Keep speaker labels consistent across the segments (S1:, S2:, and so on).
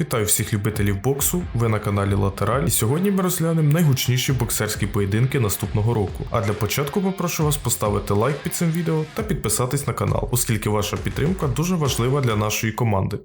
S1: Вітаю всіх любителів боксу. Ви на каналі Латераль. І сьогодні ми розглянемо найгучніші боксерські поєдинки наступного року. А для початку попрошу вас поставити лайк під цим відео та підписатись на канал, оскільки ваша підтримка дуже важлива для нашої команди.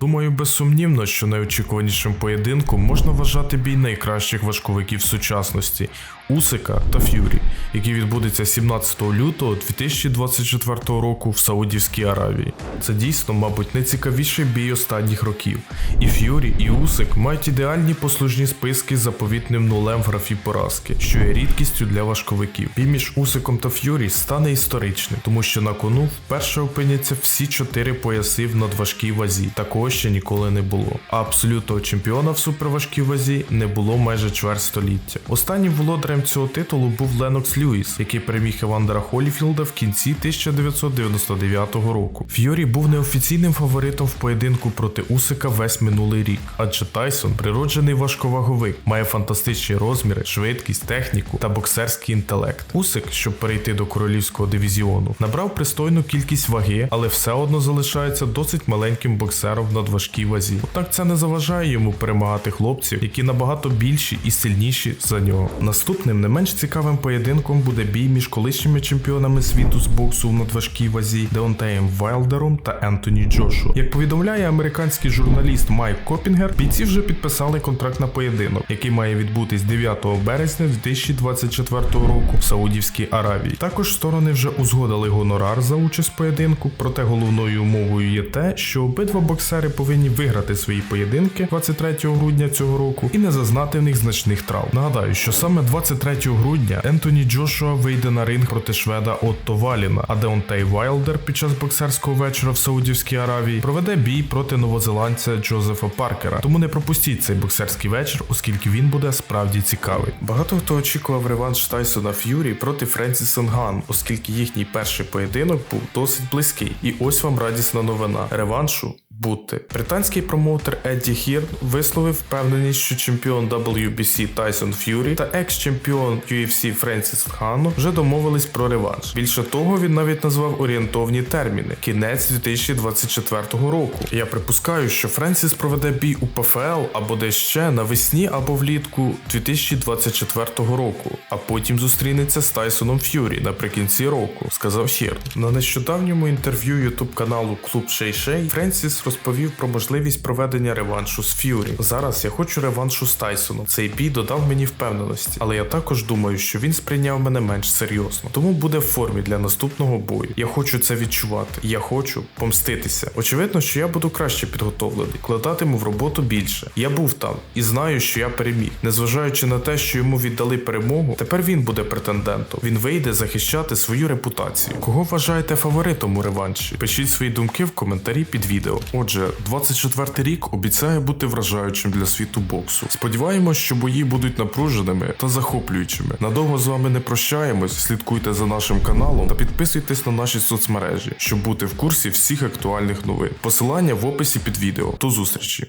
S1: Думаю, безсумнівно, що найочікуванішим поєдинком можна вважати бій найкращих важковиків сучасності Усика та Ф'юрі, який відбудеться 17 лютого 2024 року в Саудівській Аравії. Це дійсно, мабуть, найцікавіший бій останніх років. І Ф'юрі, і Усик мають ідеальні послужні списки з заповітним нулем в графі поразки, що є рідкістю для важковиків. Бій між Усиком та Ф'юрі стане історичним, тому що на кону вперше опиняться всі чотири пояси в надважкій вазі. Такого ще ніколи не було. А абсолютного чемпіона в суперважкій вазі не було майже чверть століття. Останнім володарем цього титулу був Ленокс Льюіс, який переміг Евандера Холіфілда в кінці 1999 року. Ф'юрі був неофіційним фаворитом в поєдинку проти Усика весь минулий рік, адже Тайсон, природжений важковаговик, має фантастичні розміри, швидкість, техніку та боксерський інтелект. Усик, щоб перейти до королівського дивізіону, набрав пристойну кількість ваги, але все одно залишається досить маленьким боксером в надважкій вазі. Однак це не заважає йому перемагати хлопців, які набагато більші і сильніші за нього. Наступним не менш цікавим поєдинком буде бій між колишніми чемпіонами світу з боксу в надважкій вазі Деонтеєм Вайлдером та Ентоні Джошу. Як повідомляє американський журналіст Майк Копінгер, бійці вже підписали контракт на поєдинок, який має відбутись 9 березня 2024 року в Саудівській Аравії. Також сторони вже узгодили гонорар за участь в поєдинку, проте головною умовою є те, що обидва боксери повинні виграти свої поєдинки 23 грудня цього року і не зазнати в них значних травм. Нагадаю, що саме 23 грудня Ентоні Джошуа вийде на ринг проти шведа Отто Валіна, а Деонтей Вайлдер під час боксерського вечора в Саудівській Аравії проведе бій проти новозеландця Джозефа Паркера. Тому не пропустіть цей боксерський вечір, оскільки він буде справді цікавий. Багато хто очікував реванш Тайсона Ф'юрі проти Френсіса Нган, оскільки їхній перший поєдинок був досить близький. І ось вам радісна новина реваншу. Бути британський промоутер Едді Хірн висловив впевненість, що чемпіон WBC Тайсон Ф'юрі та екс-чемпіон UFC Френсіс Нгану вже домовились про реванш. Більше того, він навіть назвав орієнтовні терміни кінець 2024 року. Я припускаю, що Френсіс проведе бій у ПФЛ або десь ще навесні або влітку 2024 року, а потім зустрінеться з Тайсоном Ф'юрі наприкінці року, сказав Хірн. На нещодавньому інтерв'ю ютуб каналу Клуб Шей Шей Френсіс розповів про можливість проведення реваншу з Ф'юрі. Зараз я хочу реваншу з Тайсоном. Цей бій додав мені впевненості, але я також думаю, що він сприйняв мене менш серйозно, тому буде в формі для наступного бою. Я хочу це відчувати. Я хочу помститися. Очевидно, що я буду краще підготовлений, вкладатиму в роботу більше. Я був там і знаю, що я переміг. Незважаючи на те, що йому віддали перемогу, тепер він буде претендентом. Він вийде захищати свою репутацію. Кого вважаєте фаворитом у реванші? Пишіть свої думки в коментарі під відео. Отже, 24 рік обіцяє бути вражаючим для світу боксу. Сподіваємось, що бої будуть напруженими та захоплюючими. Надовго з вами не прощаємось. Слідкуйте за нашим каналом та підписуйтесь на наші соцмережі, щоб бути в курсі всіх актуальних новин. Посилання в описі під відео. До зустрічі!